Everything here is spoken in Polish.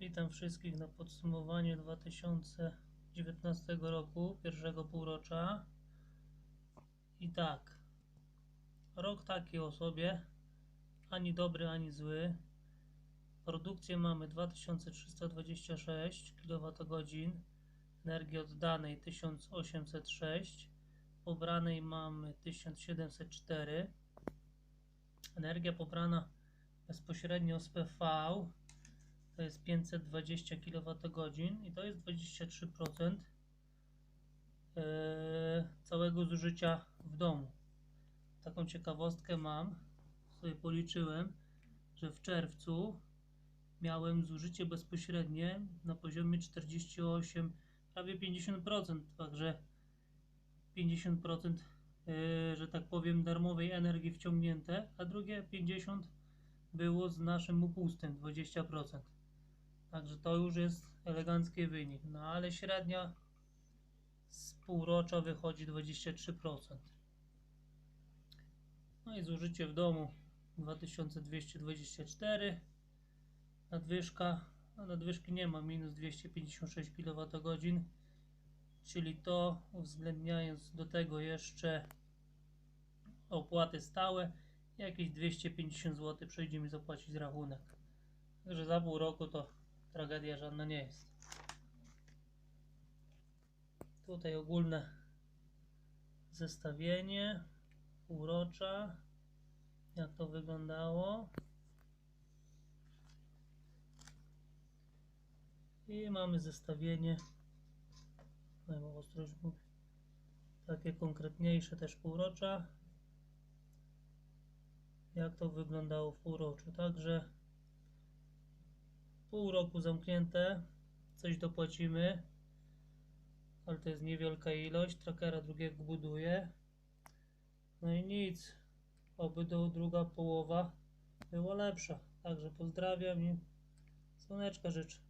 Witam wszystkich na podsumowaniu 2019 roku, pierwszego półrocza. I tak, rok taki o sobie, ani dobry, ani zły. Produkcję mamy 2326 kWh, energii oddanej 1806, pobranej mamy 1704. Energia pobrana bezpośrednio z PV to jest 520 kWh i to jest 23% e, całego zużycia w domu. Taką ciekawostkę mam, sobie policzyłem, że w czerwcu miałem zużycie bezpośrednie na poziomie 48, prawie 50%, także 50%, e, że tak powiem, darmowej energii wciągnięte, a drugie 50% było z naszym upustem 20%. Także to już jest elegancki wynik. No ale średnia z półrocza wychodzi 23%. No i zużycie w domu 2224. Nadwyżka, a nadwyżki nie ma, minus 256 kWh. Czyli to uwzględniając do tego jeszcze opłaty stałe, jakieś 250 zł przyjdzie mi zapłacić rachunek. Także za pół roku to tragedia żadna nie jest. Tutaj ogólne zestawienie półrocza. Jak to wyglądało. I mamy zestawienie. Chyba ostrość mówię. Takie konkretniejsze też półrocza. Jak to wyglądało w półroczu. Także pół roku zamknięte, coś dopłacimy, ale to jest niewielka ilość, trackera drugiego buduję. No i nic, oby do druga połowa była lepsza. Także pozdrawiam i słoneczka życzę.